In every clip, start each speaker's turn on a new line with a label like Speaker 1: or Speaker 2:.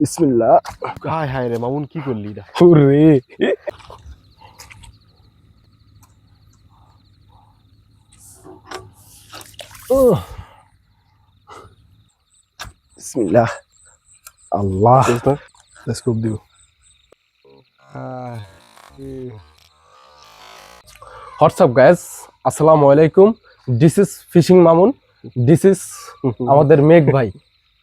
Speaker 1: বিসমিল্লাহ।
Speaker 2: হায় হায় রে মামুন কি করলি এটা?
Speaker 1: ওরে। উহ। বিসমিল্লাহ। আল্লাহ।
Speaker 2: স্কুপ দিও
Speaker 1: হোয়াটসঅ্যাপ গাইস আসসালামু আলাইকুম। This is fishing Mamun. This is আমাদের মেঘ ভাই।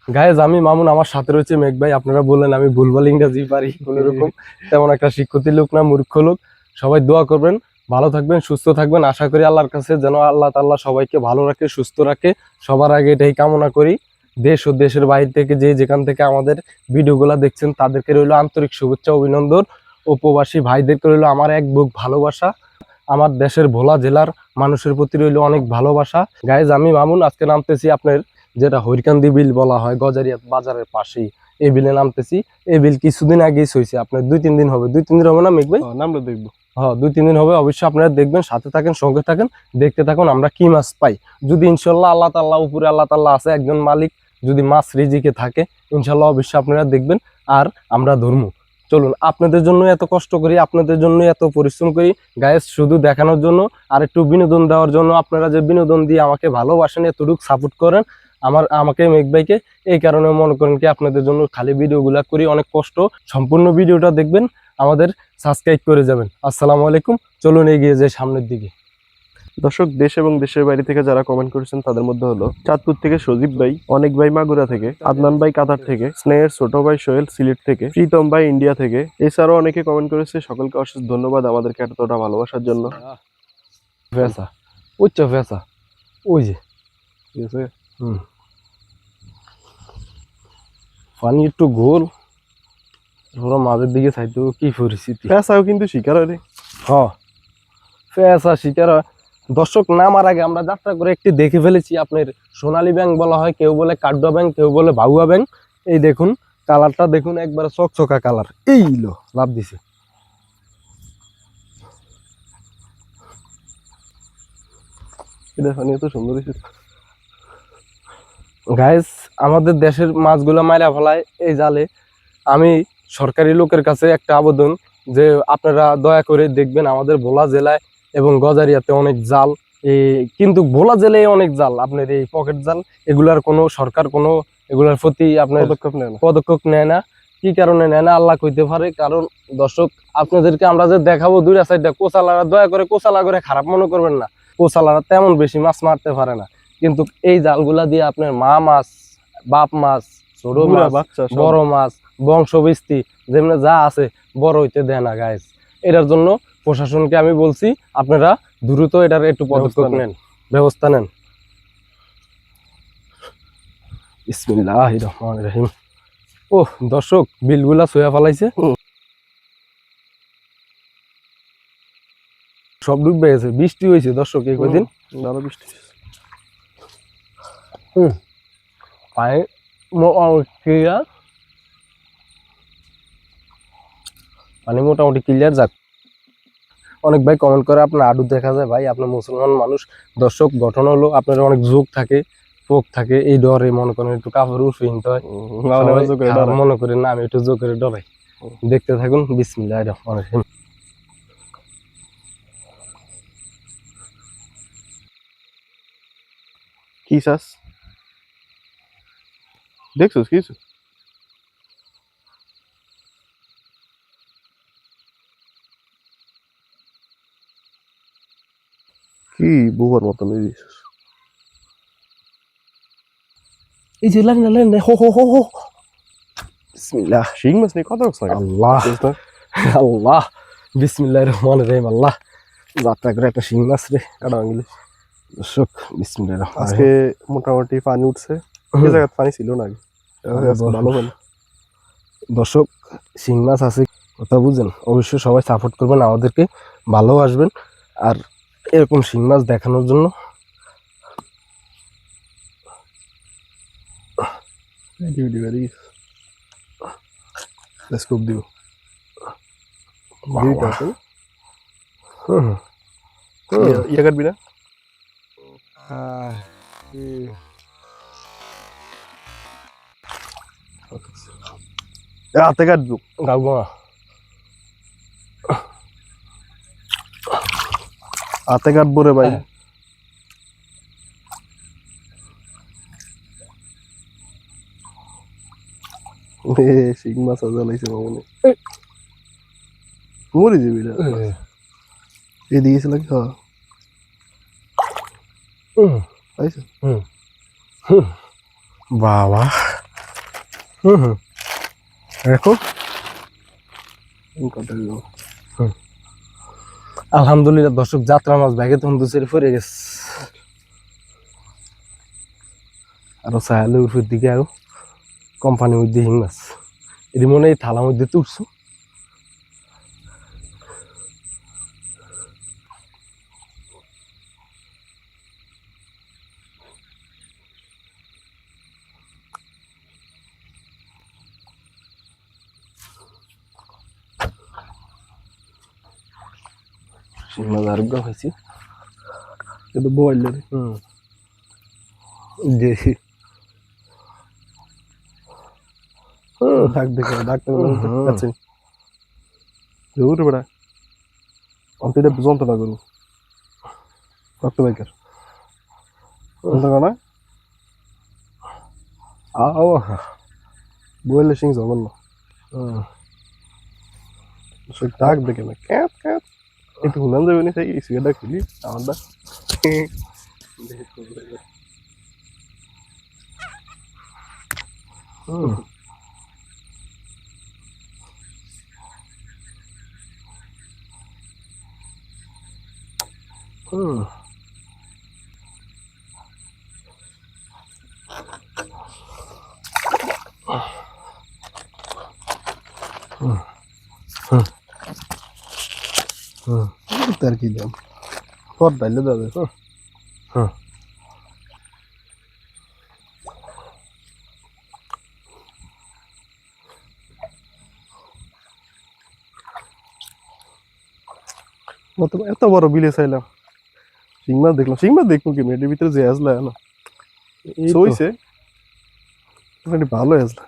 Speaker 1: গায়েজ আমি মামুন, আমার সাথে রয়েছে মেঘ ভাই। আপনারা বললেন আমি ভুলভাল ইংরেজি পারি কোনো রকম তেমন একটা শিক্ষিত লোক না, মূর্খ লোক। সবাই দোয়া করবেন, ভালো থাকবেন, সুস্থ থাকবেন। আশা করি আল্লাহর কাছে যেন আল্লাহ তাল্লাহ সবাইকে ভালো রাখে, সুস্থ রাখে। সবার আগে এটাই কামনা করি, দেশ ও দেশের বাইরে থেকে যে যেখান থেকে আমাদের ভিডিওগুলো দেখছেন, তাদেরকে রইল আন্তরিক শুভেচ্ছা, অভিনন্দন। ও প্রবাসী ভাইদেরকে রইল আমার এক বুক ভালোবাসা। আমার দেশের ভোলা জেলার মানুষের প্রতি রইল অনেক ভালোবাসা। গাইজ আমি মামুন, আজকে নামতেছি আপনার যেটা হরিকান্দি বিল বলা হয় গজারিয়া বাজারের পাশেই এই বিলে নামতেছি। এই বিল কিছুদিন আগেই হয়েছে আপনার দুই তিন দিন হবে। দুই তিন দিন হবে না মেঘ ভাই?
Speaker 2: নামটা দেখব।
Speaker 1: হ্যাঁ দুই তিন দিন হবে অবশ্যই আপনারা দেখবেন সাথে থাকেন সঙ্গে থাকেন দেখতে থাকুন আমরা কি মাছ পাই। যদি ইনশাল্লাহ আল্লাহ তাল্লাহ উপরে আল্লাহ তাল্লাহ আছে একজন মালিক যদি মাছ রিজিকে থাকে ইনশাল্লাহ অবশ্যই আপনারা দেখবেন আর আমরা ধর্ম। চলুন আপনাদের জন্য এত কষ্ট করি আপনাদের জন্য এত পরিশ্রম করি গায়ে শুধু দেখানোর জন্য আর একটু বিনোদন দেওয়ার জন্য আপনারা যে বিনোদন দিয়ে আমাকে ভালোবাসেন এতটুকু সাপোর্ট করেন আমার আমাকে মেঘ ভাইকে এই কারণে মনে করেন কি আপনাদের জন্য খালি ভিডিওগুলা করি অনেক কষ্ট। সম্পূর্ণ ভিডিওটা দেখবেন আমাদের সাবস্ক্রাইব করে যাবেন। আসসালামু আলাইকুম চলুন এগিয়ে যাই সামনের দিকে।
Speaker 2: দর্শক দেশ এবং দেশের বাইরে থেকে যারা কমেন্ট করেছেন তাদের মধ্যে হলো চাঁদপুর থেকে সজীব ভাই অনেক ভাই মাগুরা থেকে আদনান ভাই কাতার থেকে স্নেহের ছোট ভাই সোহেল সিলেট থেকে প্রীতম ভাই ইন্ডিয়া থেকে এছাড়াও অনেকে কমেন্ট করেছে সকলকে অশেষ ধন্যবাদ আমাদেরকে এতটা ভালোবাসার জন্য।
Speaker 1: ফেসা উচ্চ ফেসা ওই যে।
Speaker 2: ঠিক আছে
Speaker 1: হুম। পানি একটু গোল পুরো মাঝের দিকে চাইতে কি পরিস্থিতি?
Speaker 2: পেঁচাও কিন্তু শিকার হয়। রে
Speaker 1: হ ফেসা শিকার হয়। দর্শক নামার আগে আমরা যাত্রা করে একটি দেখে ফেলেছি আপনার সোনালী ব্যাংক বলা হয় কেউ বলে কাড্ডা ব্যাংক কেউ বলে ভাগুয়া ব্যাংক। এই দেখুন কালারটা দেখুন একবার চকচকা কালার। এই লো লাভ দিছে।
Speaker 2: এটা পানি এত সুন্দর হয়েছে।
Speaker 1: গাইস আমাদের দেশের মাছগুলো মাইরা ফেলায় এই জালে। আমি সরকারি লোকের কাছে একটা আবেদন যে আপনারা দয়া করে দেখবেন আমাদের ভোলা জেলায় এবং গজারিয়াতে অনেক জাল। এই কিন্তু ভোলা জেলায় অনেক জাল আপনার এই পকেট জাল এগুলার কোনো সরকার কোনো এগুলার প্রতি আপনার
Speaker 2: পদক্ষেপ নেয় না।
Speaker 1: পদক্ষেপ নেয় না। কি কারণে নেয় না? আল্লাহ কইতে পারে কারণ দর্শক আপনাদেরকে আমরা যে দেখাবো দুইটা সাইডটা কোচালারা দয়া করে কোচালা করে খারাপ মনে করবেন না। কোচালারা তেমন বেশি মাছ মারতে পারে না। কিন্তু এই জালগুলা দিয়ে আপনার মা মাছ বাপ মাছ ছোট মাছ। বড় মাছ বংশবিস্তি যেমন যা আছে বড় হইতে দেয় না গাইস এটার জন্য প্রশাসনকে আমি বলছি আপনারা দ্রুত এটার একটু পদক্ষেপ
Speaker 2: নেন।
Speaker 1: ব্যবস্থা নেন। ইসমিল্লাহ রহমান রহিম ও দর্শক বিলগুলা ছুঁয়া ফেলাইছে। সব ডুববে গেছে বৃষ্টি হয়েছে দর্শক এই কদিন।
Speaker 2: ভালো বৃষ্টি
Speaker 1: পায়ে মোটামুটি ক্লিয়ার মানে মোটামুটি ক্লিয়ার যাক। অনেক ভাই কমেন্ট করে আপনার আডু দেখা যায় ভাই আপনার মুসলমান মানুষ দর্শক গঠন হলো আপনার অনেক যোগ থাকে পোক থাকে এই ডরে মনে করেন একটু কাপড় নিতে হয়।
Speaker 2: করে
Speaker 1: মনে করেন না আমি একটু জোর করে ডরাই দেখতে থাকুন বিসমিল্লাহ রহমান রহিম।
Speaker 2: কি চাস দেখছিস কিছু? কি বুবার মতন এই
Speaker 1: যে? লাইন লাইন হো হো হো হো। বিসমিল্লাহ
Speaker 2: শিং মাছ নেই কথা বলছ
Speaker 1: আল্লাহ। আল্লাহ বিসমিল্লাহ রহমান রহিম আল্লাহ। যাত্রা করে একটা শিং মাছ রে
Speaker 2: কাটা ভাঙিলে
Speaker 1: দর্শক বিসমিল্লাহ
Speaker 2: আজকে মোটামুটি পানি উঠছে। এই জায়গায় পানি ছিল না আগে। ভালো
Speaker 1: দর্শক শিং মাছ আছে কথা বুঝেন। অবশ্যই সবাই সাপোর্ট করবেন আমাদেরকে ভালোবাসবেন আর এরকম শিং মাছ দেখানোর জন্য
Speaker 2: স্কোপ দিও
Speaker 1: হুম।
Speaker 2: ইয়ে কাটবি না? হাতে কাটবো।
Speaker 1: গাও গো
Speaker 2: হাতে কাটবো রে ভাই। এ শিং মাছ আজা লাইছে মামনে। মরে যাবি না এদিকে ছিল কি হ্যাঁ।
Speaker 1: বাবা। হুম হুম। দেখো আলহামদুলিল্লাহ দর্শক যাত্রা মাছ ব্যাগে তখন দুসের পরে গেছে। আরও উপর দিকে আরও। কোম্পানির মধ্যে হিং মাছ। এর মনে এই থালা মধ্যে তুলছো। শিং মাছ আর গা হয়েছে
Speaker 2: কিন্তু বইল রে
Speaker 1: হুম। দেশি।
Speaker 2: ডাক দেখে ডাক্তার
Speaker 1: হুম।
Speaker 2: আছে। জরুর বড়া। অন্তিটা যন্ত্রণা করব। রক্ত বাইকার যন্ত্রণা না।
Speaker 1: আও
Speaker 2: বইলে সিং জগন্ন ডাক দেখে না ক্যাপ ক্যাপ ಇದು ಇನ್ನೊಂದು ಇವನೇ ಈ ಸಿಗದಾಗ ಇಲ್ಲಿ
Speaker 1: ಅವಂದ ಹ್ಞೂ ಹ್ಞೂ
Speaker 2: তার কি দাম? পর দাবে
Speaker 1: হুম
Speaker 2: মত এত বড় বিলে চাইলাম। শিং মাছ দেখলাম। শিং মাছ দেখব কি মেয়েটির ভিতরে যে আসলা না। সইছে। মোটামুটি ভালো আসলা।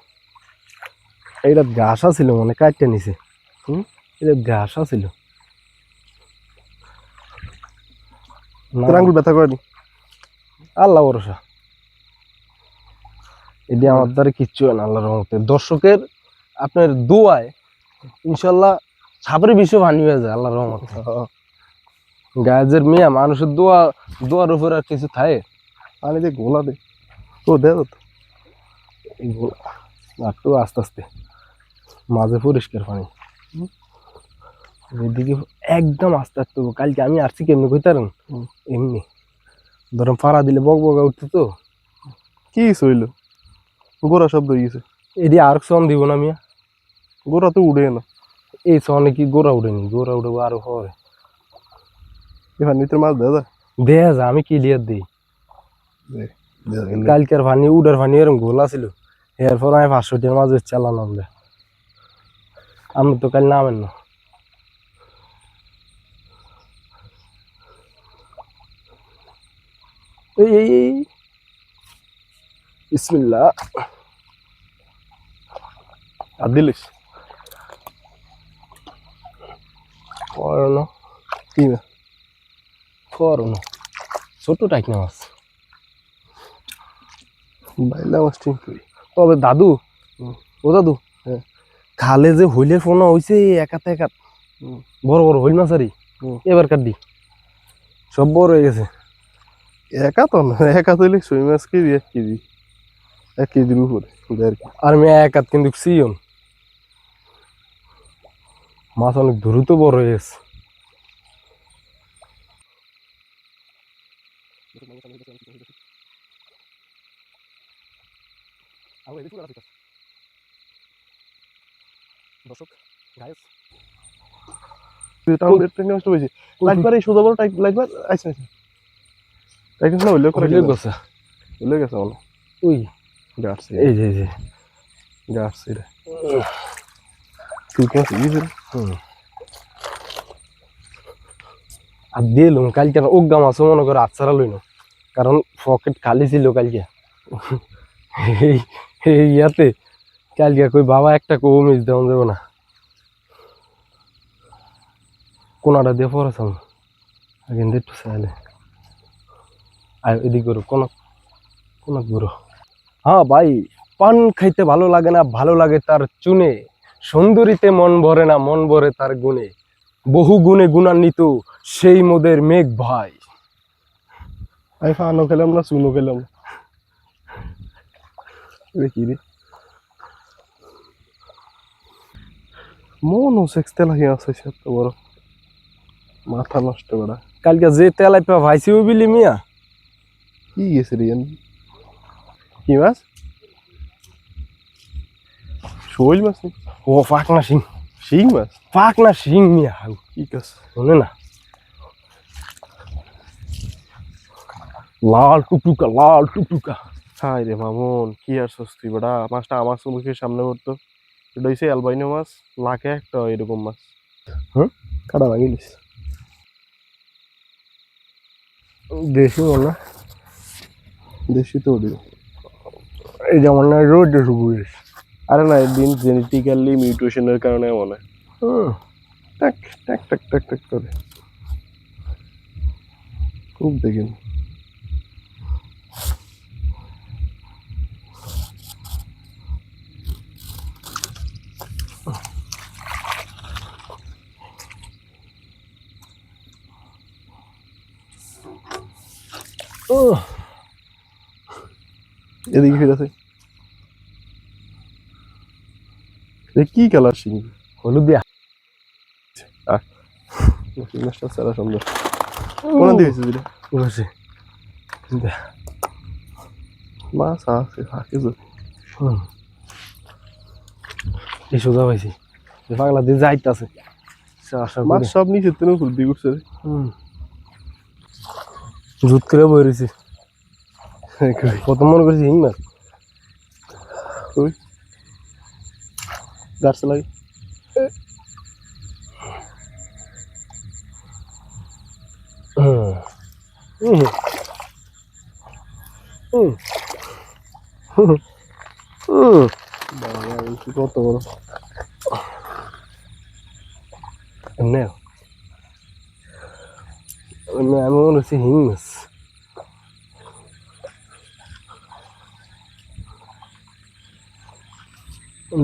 Speaker 1: এইটা ঘাস ছিল মানে কাটতে নিছে।
Speaker 2: হুম?
Speaker 1: এটা ঘাস ছিল
Speaker 2: তোর আঙ্গুল ব্যথা করেনি?
Speaker 1: আল্লাহ ভরসা। এটি আমার দ্বারা কিচ্ছু হয় না আল্লাহর রহমতে। দর্শকের আপনার দোয়ায় ইনশাল্লাহ সাপের বিষয় ভানি হয়ে যায় আল্লাহর রহমতে। গায়ের মিয়া মানুষের দোয়া দোয়ার উপর আর কিছু থাকে?
Speaker 2: পানি দিয়ে গোলা দে। ও দে তো।
Speaker 1: একটু আস্তে আস্তে। মাঝে পরিষ্কার পানি। একদম আস্তে আস্তে কালকে আমি আসছি কেমনি কইতারেন? এমনি। ধরেন পাড়া দিলে বক বকা উঠতো তো।
Speaker 2: কি হইল? গোড়া শব্দ গেছে।
Speaker 1: এদি আর সন দিব না মিয়া।
Speaker 2: গোড়া তো উড়ে না।
Speaker 1: এই সনে কি গোড়া উঠেনি গোড়া উঠবো আরও হয়
Speaker 2: এবার নিতে মাছ দে দে।
Speaker 1: দেখা যা আমি ক্লিয়ার দিই। কালকের ভানি উডার পানি এরকম গোলা ছিল এরপর আমি পাঁচশো টাকার মাঝে চালানো আমরা আপনি তো কাল নামেন না। এই এই এই। বিসমিল্লাহ।
Speaker 2: আর দিলিস
Speaker 1: করোনা
Speaker 2: কি না
Speaker 1: করোনা ছোট টাইক মাছ।
Speaker 2: বাইলা মাছ
Speaker 1: তবে দাদু। ও দাদু
Speaker 2: হ্যাঁ।
Speaker 1: খালে যে হইলে ফোন হইছে একাত একাত। বড় বড় হইল মাছ আরই
Speaker 2: হুম।
Speaker 1: এবার কাটি সব বড় হয়ে গেছে।
Speaker 2: একা তো না একা তৈলে ছয় মাছ কেজি এক কেজি। এক কেজির উপরে দেড়
Speaker 1: আর আমি একাত কিন্তু সিয়ন মাছ অনেক দ্রুত বড় হয়ে গেছে। দর্শক গাইস
Speaker 2: টাউন ট্রেনে নষ্ট হয়েছে। লাইটবার এই টাইট লাইটবার আচ্ছা আচ্ছা টাইট না হইলে করে
Speaker 1: গেছে
Speaker 2: হইলে গেছে মানে
Speaker 1: ওই।
Speaker 2: গাছ
Speaker 1: এই যে এই যে।
Speaker 2: গাছ রে। তুই কোন সিগিস
Speaker 1: হুম। আর দিলুম কালকে ওগা মাছও মনে করে আচ্ছারা লইন। কারণ পকেট খালি ছিল কালকে। এই ইয়াতে কালকে কই বাবা একটা কো মিস দেওয়া যাবে না। কোনাটা দিয়ে পড়াছ আগে একটু চাইলে। আর এদিক করো কোন কোন গুরু। হ্যাঁ ভাই পান খাইতে ভালো লাগে না ভালো লাগে তার চুনে। সুন্দরীতে মন ভরে না মন ভরে তার গুণে। বহু গুণে গুণান্বিত সেই মোদের মেঘ ভাই।
Speaker 2: আমি ফানো খেলাম না চুনো খেলাম দেখি রে। মন সেক্স তেলা হিয়া আছে সে এত বড়। মাথা নষ্ট করা।
Speaker 1: কালকে যে তেলাই পা ভাইছি বিলি মিয়া।
Speaker 2: কি গেছে রে ইয়ান? কি মাছ শোল মাছ?
Speaker 1: ও ফাঁক না সিং
Speaker 2: শিং মাছ
Speaker 1: ফাঁক না সিং মিয়া
Speaker 2: ঠিক আছে
Speaker 1: শোনে না লাল টুকটুকা লাল টুকটুকা
Speaker 2: হাই রে মামুন কি আর সস্তি বেটা মাছটা আমার মুখের সামনে পড়তো এটা হচ্ছে অ্যালবাইনো মাছ লাখে একটা এরকম মাছ
Speaker 1: হুম?
Speaker 2: কাটা ভাঙিলিস
Speaker 1: দেশি মনে
Speaker 2: দেশি তো ওদের
Speaker 1: এই যেমন না রোড বুঝিস
Speaker 2: আরে না একদিন জেনেটিক্যালি মিউটেশনের কারণে মনে
Speaker 1: হুম
Speaker 2: টাক টাক টাক টাক করে। খুব দেখেন
Speaker 1: উহ,
Speaker 2: এদিকে ফিরে আছে কি কালার শিঙি
Speaker 1: হলুদ দিয়া।
Speaker 2: মাছটা সারা সুন্দর কোন দিকে দিলে
Speaker 1: বসে
Speaker 2: মাছ আছে থাকে
Speaker 1: এই সোজা পাইছি পাগলা দিয়ে যাইতাছে।
Speaker 2: মাছ সব নিচে তেনে উঠছে রে।
Speaker 1: হুম। জুত করে বই রয়েছি। কত মনে করছি হিং মাছ
Speaker 2: ওই গাছ লাগে
Speaker 1: হুম হুম হুম হুম হুম
Speaker 2: বাবা, বলছি কত বড়
Speaker 1: এমনি এমনি আমি মনে হচ্ছে হিং মাছ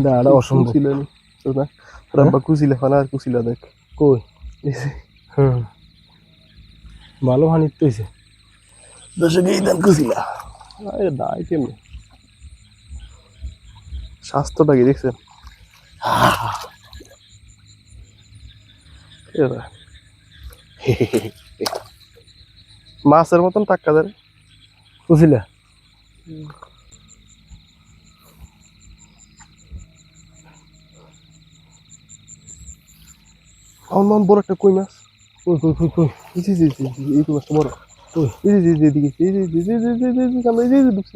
Speaker 1: দাঁড়া অসম্ভব।
Speaker 2: কুচিলা নি না? রাব্বা কুচিলা ফানা আর কুচিলা দেখ।
Speaker 1: কই? হুম। ভালো হানিত হয়েছে দশকে এই দাম কুছিলা
Speaker 2: আরে দায় কেমনে? স্বাস্থ্যটা কি দেখছেন। মাছের মতন টাক্কা দেয়।
Speaker 1: কুছিলা
Speaker 2: আমার মাম বড় একটা কই মাছ
Speaker 1: কই কই কই কই
Speaker 2: জি জি যে, যে, এই কই মাছটা বড়
Speaker 1: কই?
Speaker 2: এই যে যে এদিকে এই যে যে যে যে যে যে সামনে এই যে যে ঢুকছে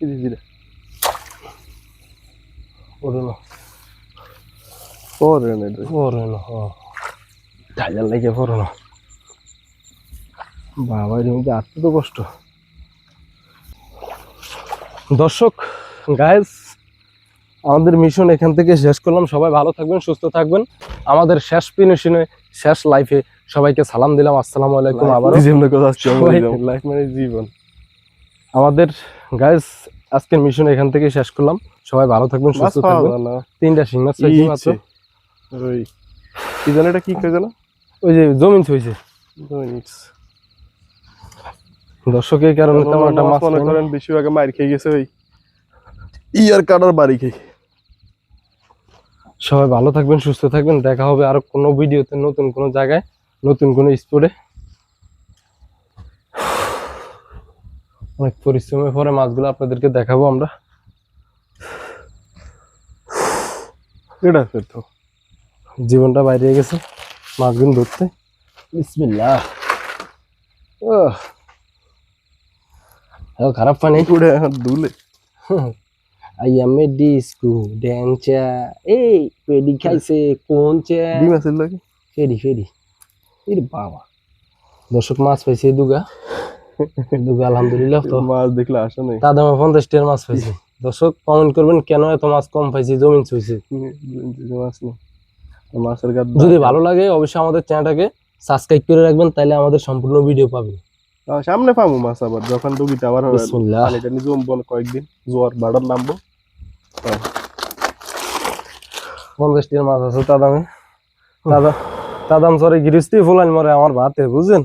Speaker 2: এই যে যে
Speaker 1: ওরে না
Speaker 2: ওরে না।
Speaker 1: ওরে না লাগে পড়ো না বাবা এর মধ্যে আসতে তো কষ্ট দর্শক গাইস আমাদের মিশন এখান থেকে শেষ করলাম সবাই ভালো থাকবেন সুস্থ থাকবেন আমাদের শেষ ফিনিশনে শেষ লাইফে সবাইকে সালাম দিলাম আসসালামু আলাইকুম সবাই-
Speaker 2: বললাম। লাইফ মানে জীবন।
Speaker 1: আমাদের গাইস আজকের মিশন এখান থেকে শেষ করলাম। সবাই ভালো থাকবেন সুস্থ থাকবেন। তিনটা শিং মাছ মাত্র।
Speaker 2: ওই কি জানো এটা কি কয় জানো?
Speaker 1: ওই যে জমিন হয়েছে। দর্শকের কারণে তেমন একটা মাছ
Speaker 2: মনে করেন বেশিরভাগ মার খেয়ে গেছে ওই। ইয়ার কাটার বাড়ি খেয়ে।
Speaker 1: সবাই ভালো থাকবেন সুস্থ থাকবেন। দেখা হবে আরও কোনো ভিডিওতে নতুন কোনো জায়গায় নতুন কোনো স্পটে অনেক পরিশ্রমের পরে মাছগুলো আপনাদেরকে দেখাবো আমরা।
Speaker 2: এটা তো।
Speaker 1: জীবনটা বাইরে গেছে মাছগুলো ধরতে। বিসমিল্লাহ। ওহ। এত খারাপ পানি।
Speaker 2: উড়ে দুলে।
Speaker 1: আই এম এ ডিস্কো এই পেডি খাইছে কোন চা
Speaker 2: ডিম আছে লাগে
Speaker 1: ফেরি ফেরি এর বাবা দর্শক মাছ পাইছে দুগা দুগা আলহামদুলিল্লাহ তো
Speaker 2: মাছ দেখলে আসে নাই
Speaker 1: তার দামে পঞ্চাশ টাকার মাছ পাইছে দর্শক কমেন্ট করবেন কেন এত মাছ কম পাইছি জমিন চুইছে
Speaker 2: মাছ নেই মাছের
Speaker 1: যদি ভালো লাগে অবশ্যই আমাদের চ্যানেলটাকে সাবস্ক্রাইব করে রাখবেন তাহলে আমাদের সম্পূর্ণ ভিডিও পাবেন।
Speaker 2: সামনে পাবো মাছ আবার যখন ডুবিতে আবার পানিটা নিয়ে জমবো কয়েকদিন জোয়ার বাড়ার নামবো।
Speaker 1: পঞ্চাশ টাকার মাছ আছে তা দামে দাদা তা দাম সরে গৃহস্থী ফুলান মরে আমার ভাতে বুঝছেন?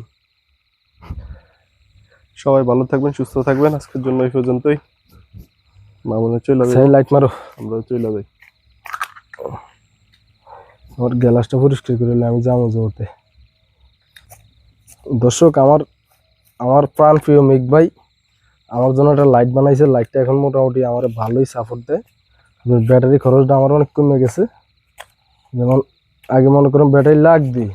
Speaker 2: সবাই ভালো থাকবেন সুস্থ থাকবেন। আজকের জন্য এই পর্যন্তই। মামুনে চলে যাবে
Speaker 1: লাইট মারো।
Speaker 2: আমরা চলে যাই।
Speaker 1: আমার গ্যালাসটা পরিষ্কার করে আমি যাব জোরতে দর্শক আমার আমার প্রাণ প্রিয় মেঘ ভাই আমার জন্য একটা লাইট বানাইছে। লাইটটা এখন মোটামুটি আমার ভালোই সাপোর্ট দেয়। ব্যাটারি খরচটা আমার অনেক কমে গেছে। যেমন আগে মনে করুন ব্যাটারি লাগ দিই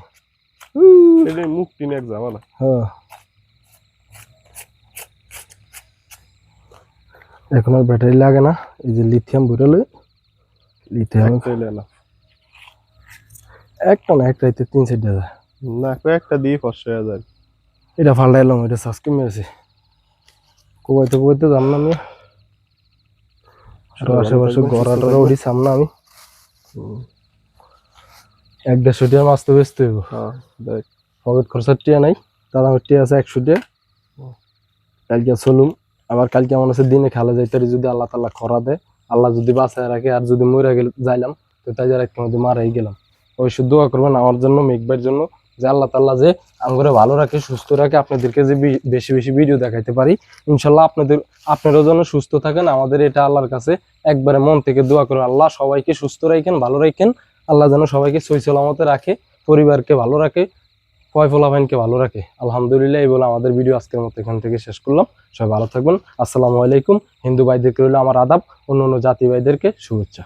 Speaker 2: এটাই মুখ টিনে ঝামেলা।
Speaker 1: হ্যাঁ। এখন আর ব্যাটারি লাগে না। এই যে লিথিয়াম ভরে লিথিয়াম একটা না একটা তিন চারটা যায়।
Speaker 2: না কয়েকটা দিয়ে হয়ে যায়।
Speaker 1: এটা ফাল্টাইলাম এটা সাবস্ক্রাইব মেরেছে। কোবাইতে কোবাইতে যাম না আমি। আরও আশেপাশে গড়াটারও উঠি সামনে আমি। এক দেড়শো টিয়া মাছ তো বেচতে হইব।
Speaker 2: হ্যাঁ
Speaker 1: পকেট খরচার টিয়া নাই আমার টিয়া আছে একশো টিয়া কালকে চলুম। আবার কালকে আমার আছে দিনে খেলা যাইতে যদি আল্লাহ তাল্লাহ খরা দেয় আল্লাহ যদি বাঁচায় রাখে আর যদি মরে গেলে যাইলাম তো তাই যারা একটু মধ্যে মারাই গেলাম। অবশ্যই দোয়া করবেন আমার জন্য মেঘবার জন্য। যে আল্লাহ তাল্লাহ যে আঙ্গুরে ভালো রাখে, সুস্থ রাখে, আপনাদেরকে যে বেশি বেশি ভিডিও দেখাইতে পারি, ইনশাল্লাহ আপনাদের, আপনারাও যেন সুস্থ থাকেন। আমাদের এটা আল্লাহর কাছে একবারে মন থেকে দোয়া করে। আল্লাহ সবাইকে সুস্থ রাখেন, ভালো রাখেন। আল্লাহ যেন সবাইকে সই সালামতে রাখে, পরিবারকে ভালো রাখে কয় ফলাফাইনকে ভালো রাখে। আলহামদুলিল্লাহ, এই বলে আমাদের ভিডিও আজকের মতো এখান থেকে শেষ করলাম। সবাই ভালো থাকবেন। আসসালামু আলাইকুম। হিন্দু ভাইদেরকে রইল আমার আদাব, অন্য অন্য জাতি ভাইদেরকে শুভেচ্ছা।